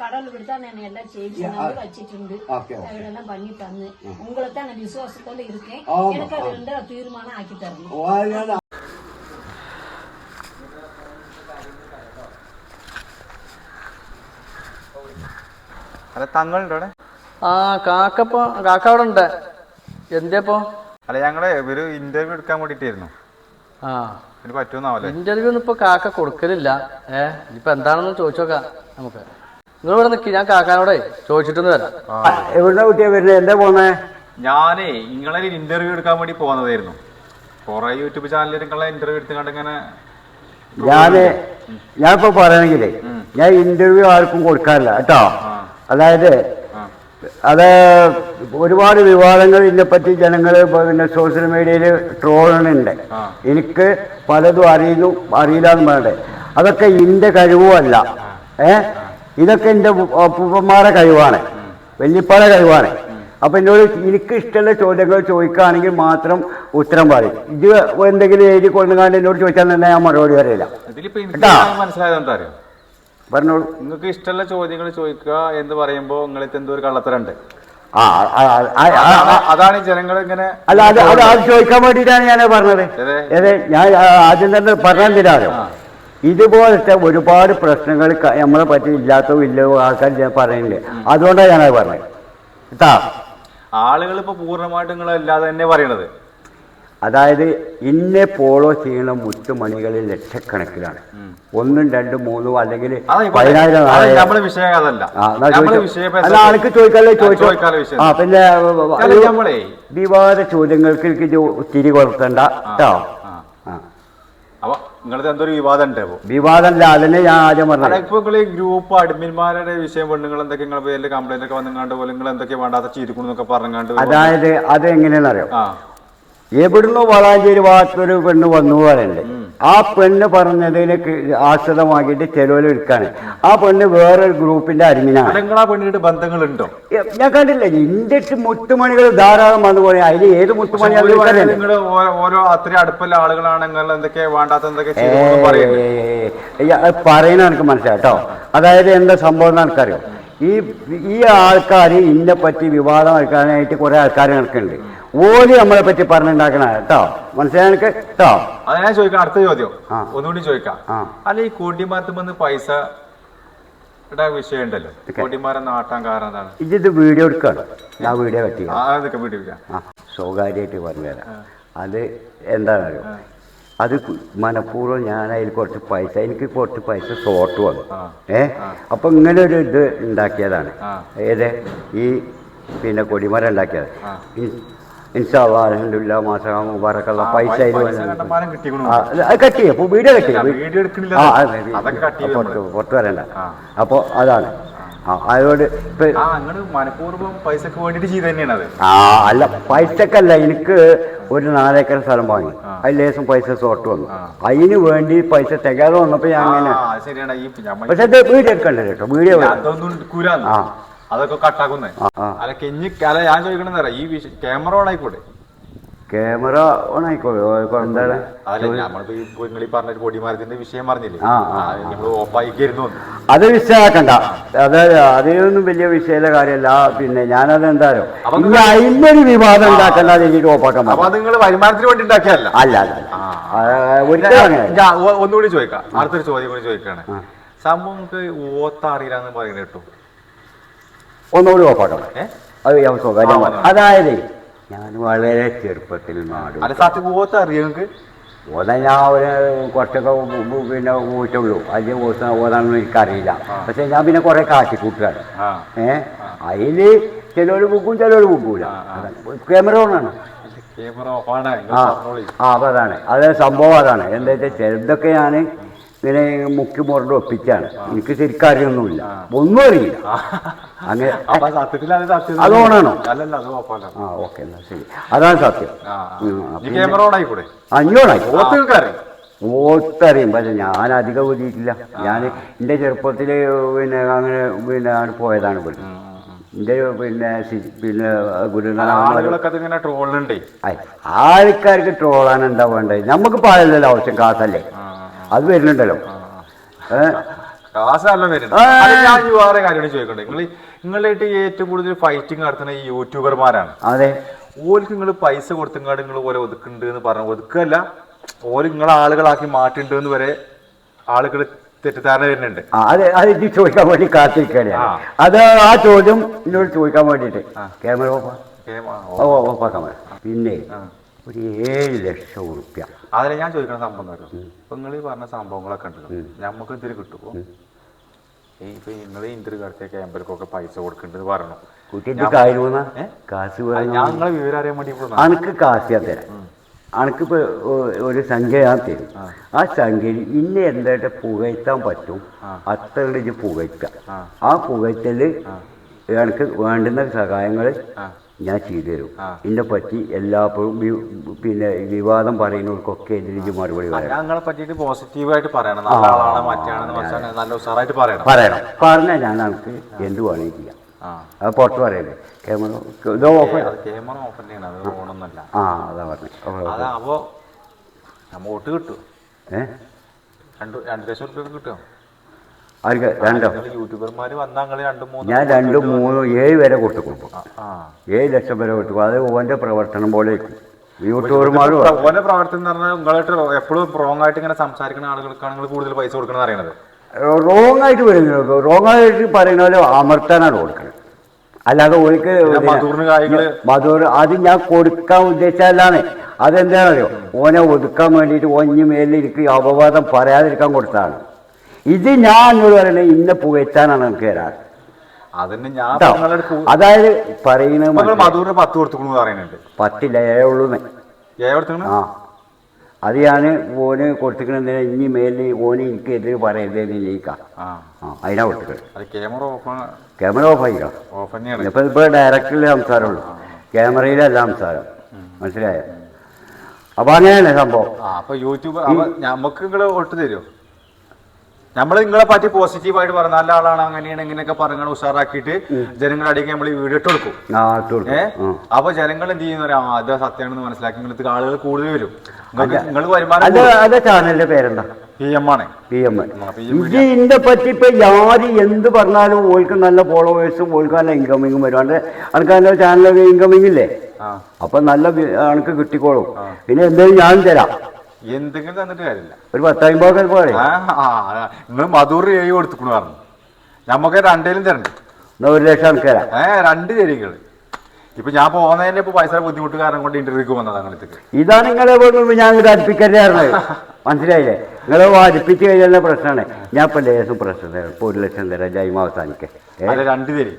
கடவுள் இப்படித்தான் நான் எல்லாம் செய்து நம்பி வச்சிட்டு ஓகே அதெல்லாம் பண்ணி தந்து உங்களை தான் நான் விசுவாசத்தோட இருக்கேன் ஆமா, எனக்கு அது ரெண்டு தீர்மானம் ஆக்கி தரணும் ഓ അല്ല തങ്ങളുണ്ടോ അവിടെ ആ കാക്കപ്പോ കാക്ക അവിടെ ഉണ്ട് എന്തേപ്പോ അല്ല ഞങ്ങളെ ഒരു ഇന്റർവ്യൂ എടുക്കാൻ വേണ്ടിട്ടായിരുന്നു ആ ഇതിന് പറ്റുമെന്നാവല്ലേ ഇന്റർവ്യൂ ഒന്നും ഇപ്പൊ കാക്ക കൊടുക്കലില്ല ഏ ഇപ്പൊ എന്താണെന്ന് ചോദിച്ചോക്കാം നമുക്ക് നിങ്ങൾ ഇവിടെ നിൽക്കി ഞാൻ കാക്കാനോടെ ചോദിച്ചിട്ടൊന്ന് വരാം എവിടെ കുട്ടിയാ വരുന്നത് എന്താ പോന്നെ? ഞാനേ നിങ്ങളെ ഇന്റർവ്യൂ എടുക്കാൻ വേണ്ടി പോകുന്നതായിരുന്നു കുറെ യൂട്യൂബ് ചാനലിൽ നിങ്ങളെ ഇന്റർവ്യൂ എടുത്തുകൊണ്ട് ഇങ്ങനെ ഞാൻ ഞാനിപ്പോ പറയണെങ്കിലേ ഞാൻ ഇന്റർവ്യൂ ആർക്കും കൊടുക്കാറില്ല കേട്ടോ? അതായത്. അത് ഒരുപാട് വിവാദങ്ങൾ ഇതിനെപ്പറ്റി ജനങ്ങൾ പിന്നെ സോഷ്യൽ മീഡിയയിൽ ട്രോളുന്നുണ്ട്. എനിക്ക് പലതും അറിയുന്നു അറിയില്ല എന്ന് പറയണ്ടേ അതൊക്കെ എന്റെ കഴിവുമല്ല ഏ? ഇതൊക്കെ എന്റെ അപ്പൂപ്പന്മാരെ കഴിവാണ്. വല്യപ്പാടെ കഴിവാണ്. അപ്പം എന്നോട് എനിക്ക് ഇഷ്ടമുള്ള ചോദ്യങ്ങൾ ചോദിക്കുകയാണെങ്കിൽ മാത്രം ഉത്തരം പറയും. ഇത് എന്തെങ്കിലും എഴുതി കൊണ്ടുകാണ്ട് എന്നോട് ചോദിച്ചാൽ തന്നെ ഞാൻ മറുപടി പറയില്ല. കേട്ടാ. മനസ്സിലായത് എന്താ അറിയോ? പറഞ്ഞോളൂ. നിങ്ങൾക്ക് ഇഷ്ടമുള്ള ചോദ്യങ്ങൾ ചോദിക്കുക എന്ന് പറയുമ്പോൾ നിങ്ങളിത് എന്തോ ഒരു കള്ളത്തരണ്ട് അതാണ് ജനങ്ങൾ ഇങ്ങനെ അല്ല അത് അത് ചോദിക്കാൻ വേണ്ടിയിട്ടാണ് ഞാൻ പറഞ്ഞത്? ഞാൻ ആദ്യം തന്നെ പറഞ്ഞു തരാമല്ലോ ഇതുപോലത്തെ ഒരുപാട് പ്രശ്നങ്ങൾ നമ്മളെ പറ്റി ഇല്ലാത്തോ ഇല്ലയോ ആൾക്കാർ ഞാൻ പറയുന്നുണ്ട് അതുകൊണ്ടാണ് ഞാനത് പറഞ്ഞത്. കേട്ടാ ആളുകൾ ഇപ്പൊ പൂർണമായിട്ടും നിങ്ങൾ തന്നെ പറയണത്. അതായത് ഇന്നെ പോളോ ചെയ്യണ മുത്തുമണികളിൽ ലക്ഷക്കണക്കിലാണ് ഒന്നും രണ്ടും മൂന്നും അല്ലെങ്കിൽ പതിനായിരം അല്ല ആൾക്ക് ചോദിക്കാല്ലേ ചോദിച്ചോ? ആ പിന്നെ വിവാദ ചോദ്യങ്ങൾക്ക് ഇത് തിരി കൊടുക്കണ്ട കേട്ടോ നിങ്ങളത് എന്തൊരു വിവാദം ഉണ്ട് അപ്പൊ? വിവാദമല്ല അതന്നെ ഞാൻ ആദ്യം പറഞ്ഞത്. ഇപ്പൊ നിങ്ങൾ ഈ ഗ്രൂപ്പ് അഡ്മിന്മാരുടെ വിഷയം പെണ്ണുങ്ങൾ എന്തൊക്കെ നിങ്ങളെ പേരിൽ കംപ്ലൈന്റ് ഒക്കെ പോലെ നിങ്ങൾ എന്തൊക്കെ വേണ്ടാത്ത അതായത് അത് എങ്ങനെയാണെന്നറിയോ എവിടുന്ന് വളാഞ്ചേരി ഭാഗത്തൊരു പെണ്ണ് വന്നു പറയുന്നുണ്ട്. ആ പെണ്ണ് പറഞ്ഞതിന് ആശ്രിതമാക്കിയിട്ട് ചെലവിൽ എടുക്കാണ്. ആ പെണ്ണ് വേറൊരു ഗ്രൂപ്പിന്റെ അരിമിനാണ് ബന്ധങ്ങളുണ്ടോ? ഞാൻ കണ്ടില്ല ഇന്ത്യയ്ക്ക് മുത്തുമണികൾ ധാരാളം വന്നു പോലെ അതിൽ ഏത് മുത്തുമണി ഓരോ ആളുകളാണെങ്കിൽ എന്തൊക്കെ വേണ്ടാത്ത എന്തൊക്കെ പറയുന്ന. എനിക്ക് മനസ്സിലാട്ടോ അതായത് എന്താ സംഭവം എന്നറിയോ എനിക്കറിയോ? ഈ ഈ ആൾക്കാർ ഇന്നെപ്പറ്റി പറ്റി വിവാദം എടുക്കാനായിട്ട് കുറെ ആൾക്കാർ നടക്കുന്നുണ്ട്. ഓൽ നമ്മളെ പറ്റി പറഞ്ഞുണ്ടാക്കണ കേട്ടോ? മനസ്സിലായി കേട്ടോ? അത് ഞാൻ ചോദിക്കാം അടുത്ത ചോദ്യം. ആ. ഒന്നുകൂടി ചോദിക്കാം. ആ. അല്ല ഈ കോട്ടിമാരത്ത് വന്ന് പൈസ വിഷയം ഉണ്ടല്ലോ കോട്ടിമാരെ നാട്ടാൻ കാരണം എന്താണ്? ഇതിത് വീഡിയോ എടുക്കാണ്. ഞാൻ വീഡിയോ കട്ടി ആ അതൊക്കെ ആ സ്വകാര്യമായിട്ട് പറഞ്ഞുതരാം അത് എന്താണ് അത് കു- മനഃപൂർവം ഞാൻ അതിൽ കുറച്ച് പൈസ എനിക്ക് കുറച്ച് പൈസ ഷോർട്ട് വന്നു. ആ. ഏ? അപ്പൊ ഇങ്ങനെ ഒരു ഇത് ഉണ്ടാക്കിയതാണ്. ആ. ഏത്? ഈ പിന്നെ കൊടിമരം ഉണ്ടാക്കിയത്. ആ. അലഹമില്ല മാസം മുബാറക്കുള്ള പൈസ അത് കട്ടി അപ്പോൾ വീഡിയോ കട്ടി. ആ പുറത്ത് പുറത്ത് വരണ്ട. അപ്പോൾ അതാണ്. അതുകൊണ്ട് ആ അല്ല പൈസക്കല്ല എനിക്ക് ഒരു നാലേക്കർ സ്ഥലം വാങ്ങി. അതിൽ ലേശം പൈസ ഷോർട്ട് വന്നു. അതിന് വേണ്ടി പൈസ തികയാതെ വന്നപ്പോ ഞാൻ അങ്ങനെ പക്ഷെ വീഡിയോ എടുക്കണ്ടേ കേട്ടോ വീഡിയോ ആ. അതൊക്കെ കട്ടാക്കുന്നേ. അല്ല കെഞ്ഞി അല്ല ഞാൻ ചോദിക്കണെന്ന് പറയാം ഈ ക്യാമറ ഓൺ ആയിക്കോട്ടെ ക്യാമറ ഓൺ ആയിക്കോട്ടെ നമ്മളിപ്പോ ഈ നിങ്ങൾ ഈ പറഞ്ഞ പൊടിമാരത്തിന്റെ വിഷയം പറഞ്ഞില്ലേ? നമ്മൾ ഓഫായിക്കായിരുന്നു അത് വിഷയമാക്കണ്ട. അത് അതിനൊന്നും വലിയ വിഷയമുള്ള കാര്യമല്ല. പിന്നെ ഞാനത് എന്തായാലും അതിന്റെ ഇനി വിവാദം ഉണ്ടാക്കണ്ട എനിക്ക് ഓപ്പാക്കാൻ അപ്പൊ അത് നിങ്ങൾ വരുമാനത്തിന് വേണ്ടി ഉണ്ടാക്കിയല്ല അല്ല അല്ല ഒരു ഒരിക്കലും ഒന്നുകൂടി ചോദിക്കാം. അടുത്തൊരു ചോദ്യം കൂടി ചോദിക്കാണ്. സംഭവം നമുക്ക് ഓത്താറിയില്ല എന്ന് പറയുന്നത് കേട്ടോ. ഒന്നുകൂടി ഓപ്പാക്കണം ഏ? അത് ഞാൻ സ്വകാര്യം. അതായത് ഞാൻ വളരെ ചെറുപ്പത്തിൽ നാട് ഓതാൻ ഞാൻ ഒരു കുറച്ചൊക്കെ പിന്നെ ഊറ്റുള്ളൂ അതിന് ഓത്ത ഓതാണെന്ന് എനിക്കറിയില്ല. പക്ഷെ ഞാൻ പിന്നെ കുറെ കാശി കൂട്ടുകയാണ് ഏ? അതിൽ ചിലവർ ബുക്കും ചിലവർ ബുക്കൂല. ക്യാമറ ഓണാണ്? ആ അപ്പൊ അതാണ്. അത് സംഭവം അതാണ്. എന്താ വെച്ചാൽ ചിലതൊക്കെ ഞാൻ ഇങ്ങനെ മുക്കി മുരണ്ട് ഒപ്പിച്ചാണ്. എനിക്ക് ശരിക്കും അറിയൊന്നുമില്ല. ഒന്നും അറിയില്ല. അങ്ങനെ അത് ഓണാണോ? ആ ഓക്കെ എന്നാ ശരി. അതാണ് സത്യം. അഞ്ഞോണായി ഓത്തറിയും പക്ഷെ ഞാൻ അധികം ഊതിയിട്ടില്ല. ഞാൻ എന്റെ ചെറുപ്പത്തിൽ പിന്നെ അങ്ങനെ പിന്നെ പോയതാണ് ഇവിടെ എന്റെ പിന്നെ പിന്നെ ഗുരുനാഥ ആൾക്കാർക്ക് ട്രോളാണ് എന്താ വേണ്ടത്? നമുക്ക് പാടില്ലല്ലോ ആവശ്യം കാസല്ലേ അത് വരുന്നുണ്ടല്ലോ വേറെ ചോദിക്കട്ടെ നിങ്ങൾ നിങ്ങളായിട്ട് ഏറ്റവും കൂടുതൽ ഫൈറ്റിംഗ് നടത്തുന്ന ഈ യൂട്യൂബർമാരാണ് അതെ ഓർക്ക് നിങ്ങൾ പൈസ കൊടുത്തങ്ങാട് നിങ്ങൾ ഓരോ ഒതുക്കുന്നുണ്ട് എന്ന് പറഞ്ഞു ഒതുക്കല്ല ഓര് നിങ്ങളെ ആളുകളാക്കി മാറ്റുന്നുണ്ട് എന്ന് വരെ ആളുകൾ തെറ്റിദ്ധാരണ വരുന്നുണ്ട് ആ, അത് അത് ഇത് ചോദിക്കാൻ വേണ്ടി കാത്തിരിക്കുകയാണ് ആ. അത് ആ ചോദ്യം എന്നോട് ചോദിക്കാൻ വേണ്ടിയിട്ട് ക്യാമറ ഓഫാ ഓ. പിന്നെ. ഒരു ഏഴ് ലക്ഷം ഉറുപ്പ്യ. അതിന് ഞാൻ ചോദിക്കുന്ന സംഭവം എന്താ? ഇപ്പൊ നിങ്ങൾ ഈ പറഞ്ഞ സംഭവങ്ങളൊക്കെ ഉണ്ടല്ലോ. നമുക്ക് ഇതിൽ കിട്ടുമോ ഇപ്പൊ നിങ്ങൾ ഇന്റർവ്യൂ നടത്തിയ ക്യാമ്പർക്കൊക്കെ പൈസ കൊടുക്കേണ്ടത് പറഞ്ഞു. കുട്ടിക്ക് കാര്യമെന്ന കാശ് ഞാൻ നിങ്ങളെ വിവരം അറിയാൻ വേണ്ടി അനക്ക് കാശിയാ ഞാൻ തരാം. അനക്കിപ്പോ ഒരു സംഖ്യ ഞാൻ തരും. ആ. സംഖ്യയിൽ ഇന്നെ എന്തായിട്ട് പുകഴ്ത്താൻ പറ്റും അത്ര ഇജ്ജ് പുകഴ്ത്താം ആ. പുകഴ്ത്തൽ എനിക്ക് വേണ്ടുന്ന സഹായങ്ങൾ. ഞാൻ ചെയ്തു തരും. എന്നെ ഇതിനെ പറ്റി എല്ലാപ്പോഴും പിന്നെ വിവാദം പറയുന്നവർക്കൊക്കെ ഇതിലേക്ക് മറുപടി പോസിറ്റീവായിട്ട് പറയണം. പറഞ്ഞാൽ ഞാൻ നമുക്ക് എന്ത് വേണമെങ്കിൽ ചെയ്യാം. അത് പുറത്ത് പറയല്ലേ? ക്യാമറ ഇതോ ക്യാമറ തന്നെയാണ് ആ അതാ പറഞ്ഞു. അത് അപ്പോ നമ്മ വോട്ട് കിട്ടും. ഏഹ് രണ്ട് രണ്ട് ലക്ഷം കിട്ടും. ആർക്ക്? രണ്ടോ? നിങ്ങൾ യൂട്യൂബർമാര് വന്നാൽ നിങ്ങൾ രണ്ടും മൂന്നും ഞാൻ രണ്ടും മൂന്നും ഏഴ് വരെ കൊടുത്തു കൊടുക്കും. ഏഴ് ലക്ഷം വരെ കൊടുക്കും. അത് ഓന്റെ പ്രവർത്തനം പോലെ. യൂട്യൂബർമാരും ഓരോ പ്രവർത്തനം എന്ന് പറഞ്ഞാൽ നിങ്ങളായിട്ട് എപ്പോഴും റോങ് ആയിട്ട് ഇങ്ങനെ സംസാരിക്കുന്ന ആളുകൾക്കാണ് നിങ്ങൾ കൂടുതൽ പൈസ കൊടുക്കണം അറിയണത് റോങ് ആയിട്ട് വരുന്നത്. റോങ് ആയിട്ട് പറയുന്ന പോലെ അമർത്താനാണ് കൊടുക്കുന്നത് അല്ലാതെ ഓർക്ക് മധൂർ അത് ഞാൻ കൊടുക്കാൻ ഉദ്ദേശിച്ചല്ലാണ് അതെന്താണെന്നറിയോ? ഓനെ ഒതുക്കാൻ വേണ്ടിയിട്ട് ഒഞ്ഞു മേലിരിക്കും അപവാദം പറയാതിരിക്കാൻ കൊടുത്തതാണ്. ഇത് ഞാൻ എന്നോട് പറയുന്നത് ഇന്ന പുകഴ്ത്താനാണ് നമുക്ക് തരാറ് അതന്നെ ഞാൻ കേട്ടോ? നിങ്ങളുടെ കൂ- അതായത് പറയുന്നത് നിങ്ങൾ മനസ്സിലായി. മധുറിന് പത്ത് കൊടുത്തുക്കുന്നു പറയുന്നുണ്ട്. പത്തില്ല ഏഴേ ഉള്ളൂ ഏ കൊടുത്തുക്കണു ആ. അത് ഞാൻ ഓന് കൊടുത്തിക്കണെന്തിനാ ഇനി മേലിൽ ഓന് എനിക്ക് എതിര് പറയരുതെന്ന് ആ. ആ അതിനാ കൊടുത്തിക്കണം അത് ക്യാമറ ഓഫ് ക്യാമറ ഓഫ് ആയിക്കാം? ഓഫ് തന്നെയാണ്. ഇപ്പം ഇപ്പോൾ ഡയറക്റ്റിലെ സംസാരമുള്ളൂ. ക്യാമറയിലല്ല സംസാരം. മനസ്സിലായോ? അപ്പൊ അങ്ങനെയാണ് സംഭവം? ആ അപ്പൊ യൂട്യൂബ് അപ്പൊ നമുക്ക് നിങ്ങൾ തരുമോ നമ്മൾ നിങ്ങളെ പറ്റി പോസിറ്റീവായിട്ട് പറഞ്ഞ നല്ല ആളാണ് അങ്ങനെയാണ് ഇങ്ങനെയൊക്കെ പറഞ്ഞാൽ ഉഷാറാക്കിയിട്ട് ജനങ്ങളുടെ അടിക്ക് നമ്മൾ വീഡിയോ ഇട്ട് കൊടുക്കും. ആ ഇട്ട് കൊടുക്കും. ഏ? ആ. അപ്പൊ ജനങ്ങൾ എന്ത് ചെയ്യുന്ന അത് സത്യമാണെന്ന് മനസ്സിലാക്കി നിങ്ങൾക്ക് ആളുകൾ കൂടുതൽ വരും. നിങ്ങൾ വരുമാനം ചാനലിന്റെ പേരെന്താ? പി എം ആണ്. പി എം PM ഇതിന്റെ പറ്റി ഇപ്പൊ ആര് എന്ത് പറഞ്ഞാലും ഓൾക്ക് നല്ല ഫോളോവേഴ്സും ഓൾക്ക് നല്ല ഇൻകമിങ്ങും വരും. അണ്ട് അനക്ക് നല്ല ചാനലൊക്കെ ഇൻകമിങ് ഇല്ലേ? അപ്പൊ നല്ല അണക്ക് അനക്ക് കിട്ടിക്കോളും. പിന്നെ എന്തെങ്കിലും ഞാൻ തരാം. എന്തെങ്കിലും തന്നിട്ട് കാര്യമില്ല. ഒരു പത്തായിരം പോരെ? ആ നിങ്ങൾ മധുർ എഴുതി കൊടുത്തുക്കണു പറഞ്ഞു. നമുക്ക് രണ്ടേലും തരണ്ട്. ഒരു ലക്ഷം ആൾക്കാരാ? ഏഹ് രണ്ട് തരികൾ ഇപ്പൊ ഞാൻ പോകുന്നതിന്റെ ഇപ്പൊ പൈസ ബുദ്ധിമുട്ട് കാരണം കൊണ്ട് ഇന്റർവ്യൂക്ക് വന്നത് അങ്ങനത്തെ ഇതാണ് നിങ്ങളെ ഞാൻ ഇങ്ങോട്ട് അടുപ്പിക്കരുത് മനസ്സിലായില്ലേ? നിങ്ങളെ അടുപ്പിച്ച് കഴിഞ്ഞാൽ പ്രശ്നമാണ്. ഞാൻ ഇപ്പൊ ലേശം പ്രശ്നം തരാം. ഇപ്പൊ ഒരു ലക്ഷം തരാം. ജൈമ അവസാനിക്കേ. രണ്ട് തരി.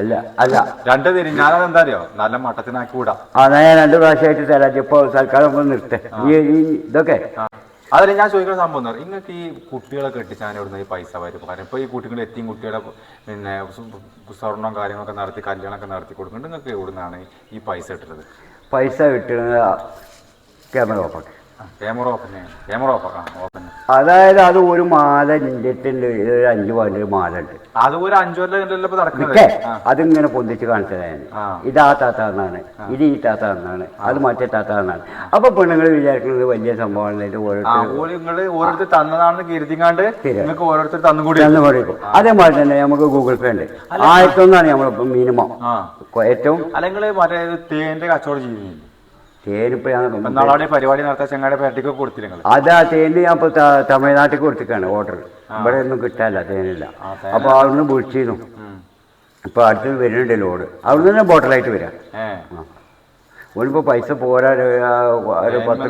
അല്ല അല്ല. രണ്ട് തരി. ഞാൻ എന്താ അറിയോ നല്ല മട്ടത്തിനാക്കി വിടാം. ആ ഞാൻ രണ്ട് പ്രാവശ്യമായിട്ട് തരാം. ഇപ്പൊ സർക്കാർ ഒന്ന് നിർത്തേ. ഈ ഇതൊക്കെ. അതിൽ ഞാൻ ചോദിക്കുന്ന സംഭവം എന്ന് പറഞ്ഞാൽ നിങ്ങൾക്ക് ഈ കുട്ടികളെ കെട്ടിച്ചാൻ ഇവിടുന്ന് ഈ പൈസ വരും കാരണം ഇപ്പോൾ ഈ കുട്ടികൾ എത്തിയും കുട്ടികളെ പിന്നെ സ്വർണം കാര്യങ്ങളൊക്കെ നടത്തി കല്യാണമൊക്കെ നടത്തി കൊടുക്കുന്നുണ്ട്. നിങ്ങൾക്ക് എവിടുന്നാണ് ഈ പൈസ കിട്ടുന്നത് പൈസ കിട്ടുന്നത് ക്യാമറ ഓഫാക്കി ക്യാമറ ഓപ്പൺ തന്നെ ക്യാമറ ഓപ്പൺ ആ അതായത് അത് ഒരു മാല ഇഞ്ചിട്ടുണ്ട് ഒരു അഞ്ചു പവന്റെ ഒരു മാല ഉണ്ട്. അത് ഒരു അഞ്ചു. അതിങ്ങനെ പൊന്തിച്ച് കാണിച്ചതാണ് ഇതാ ആ താത്ത എന്നാണ് ഇത് ഈ താത്ത എന്നാണ് അത് മറ്റേ താത്ത എന്നാണ് അപ്പൊ പെണ്ണുങ്ങൾ വിചാരിക്കുന്നത് വലിയ സംഭവമാണ് ഓരോരുത്തർ തന്നതാണെന്ന് കരുതിങ്ങാണ്ട് നിങ്ങൾക്ക് ഓരോരുത്തർ തന്നും കൂടി അതേമാതിരി തന്നെ നമുക്ക് ഗൂഗിൾ പേ ഉണ്ട്. ആയിരത്തൊന്നാണ് നമ്മളിപ്പോ മിനിമം ഏറ്റവും അല്ലെങ്കിൽ മറ്റേ തേന്റെ കച്ചവടം ചെയ്യുന്നില്ല? തേനിപ്പോ ഞാൻ പരിപാടി നടത്താൻ ചങ്ങാടെ പേട്ടയ്ക്ക് കൊടുത്തില്ല അതാ തേന് ഞാൻ ഇപ്പൊ തമിഴ്നാട്ടിൽ കൊടുത്തിക്കാണ് ഓർഡർ ഇവിടെ ഒന്നും കിട്ടാനില്ല തേനില്ല. അപ്പോൾ അവിടുന്ന് വിളിച്ചിരുന്നു. ഇപ്പൊ അടുത്ത് വരുന്നുണ്ട് ലോഡ് അവിടുന്ന് തന്നെ ബോട്ടിലായിട്ട് വരാം. ഏ. ഓനിപ്പോ പൈസ പോരാ ഒരു, പത്ത്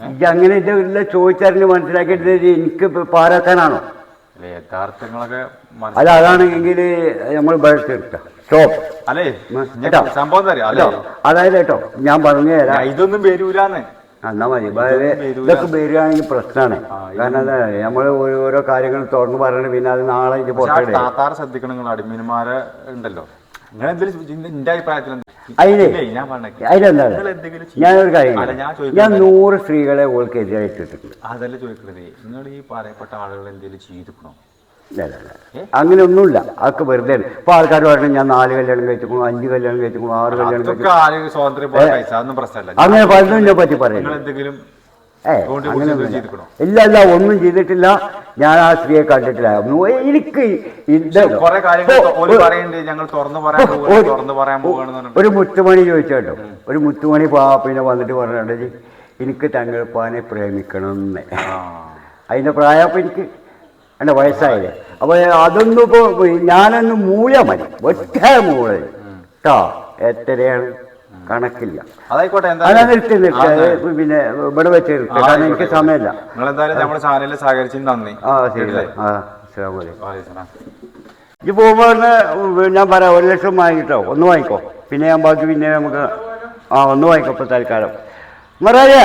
ഇത് അങ്ങനെ ഇത് ഇല്ല ചോദിച്ചറിഞ്ഞ് മനസ്സിലാക്കിയിട്ട് എനിക്ക് പാരാക്കാനാണോ? യഥാർത്ഥങ്ങളൊക്കെ അല്ല അതാണെങ്കിൽ നമ്മൾ സ്റ്റോപ്പ് അല്ലേ. സംഭവം അതായത് കേട്ടോ ഞാൻ പറഞ്ഞു തരാം. ഇതൊന്നും വരൂലാന്ന്. എന്നാ മതി. ഇതൊക്കെ വരികയാണെങ്കിൽ പ്രശ്നമാണ്. കാരണം എന്താ നമ്മൾ ഓരോ കാര്യങ്ങൾ തുറന്ന് പറയണത് പിന്നെ അത് നാളെ ആ ശ്രദ്ധിക്കണം നിങ്ങൾ അടിമീന്മാരെ ഉണ്ടല്ലോ. നിങ്ങൾ എന്തെങ്കിലും എന്റെ അഭിപ്രായത്തിൽ? അതിന് അതിലെന്താണ്. ഞാനൊരു കാര്യം ഞാൻ നൂറ് സ്ത്രീകളെ ഓൾക്കെതിരായി ഇട്ടിട്ടുണ്ട് അതല്ല ചോദിക്കണത് നിങ്ങൾ ഈ പറയപ്പെട്ട ആളുകൾ എന്തെങ്കിലും ചെയ്തിക്കണോ. അങ്ങനെ ഒന്നുമില്ല അതൊക്കെ വെറുതെ ഇപ്പൊ ആൾക്കാർ പറഞ്ഞു ഞാൻ നാല് കല്യാണം കഴിച്ചിരിക്കുന്നു അഞ്ച് കല്യാണം കഴിച്ചിരിക്കുന്നു ആറ് കല്യാണം അതൊക്കെ കഴിച്ചു ആരും സ്വാതന്ത്ര്യം പോലെ പൈസ? അതൊന്നും പ്രശ്നമല്ല. അങ്ങനെ പലതും എന്നെ പറ്റി പറയുന്നു. എന്തെങ്കിലും ഏ അങ്ങനെ ഇല്ല ഇല്ല ഒന്നും ചെയ്തിട്ടില്ല. ഞാൻ ആ സ്ത്രീയെ കണ്ടിട്ടില്ല എനിക്ക് ഒരു- മുത്തുമണി ചോദിച്ചോട്ടോ. ഒരു മുത്തുമണി പാ പിന്നെ വന്നിട്ട് പറഞ്ഞിട്ട് എനിക്ക് തങ്ങൾപ്പാനെ പ്രേമിക്കണം എന്ന്. അതിന്റെ പ്രായം അപ്പം എനിക്ക് എന്റെ വയസ്സായില്ലേ. അപ്പോൾ അതൊന്നും ഇപ്പോൾ ഞാനൊന്ന് മൂല മതി. ഒറ്റ മൂള കേട്ടോ എത്രയാണ്? കണക്കില്ല. അതായിക്കോട്ടെ അതാ എന്തായാലും നിർത്തി നിർത്തി. അത് പിന്നെ ഇവിടെ വെച്ച് നിർത്തി. കാരണം എനിക്ക് സമയമില്ല. നിങ്ങൾ എന്തായാലും നമ്മുടെ ചാനലിൽ സഹകരിച്ചതിന് നന്ദി. ആ ശരി കേട്ടില്ലേ? ആ അസ്സലാമു അലൈക്കും വാലേക്കും സലാം. ഇത് പോകുമ്പോൾ ഞാൻ പറയാം ഒരു ലക്ഷം വാങ്ങിട്ടോ. ഒന്ന് വാങ്ങിക്കോ. പിന്നെ ഞാൻ ബാക്കി പിന്നെ നമുക്ക് ആ ഒന്ന് വാങ്ങിക്കോ ഇപ്പൊ തൽക്കാലം. അമ്മറാജോ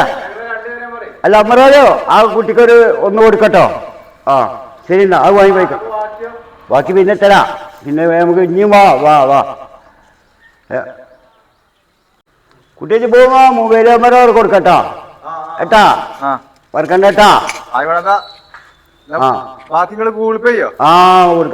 അല്ല അമ്മറാജോ ആ കുട്ടിക്കൊരു ഒന്ന് കൊടുക്കട്ടോ. ആ ശരി എന്നാ അത് വാങ്ങി വായിക്കാം ബാക്കി പിന്നെ തരാം. പിന്നെ നമുക്ക് ഇനിയും വാ വാ വാ. കുട്ടിക്ക് പോകുമ്പോ മൊബൈൽ നമ്പർ കൊടുക്കട്ടോ. ഏട്ടാ ആയിക്കോട്ടെ ആ. ബാക്കി ഗൂഗിൾ പേ ചെയ്യോ? ആ കൊടുക്കാം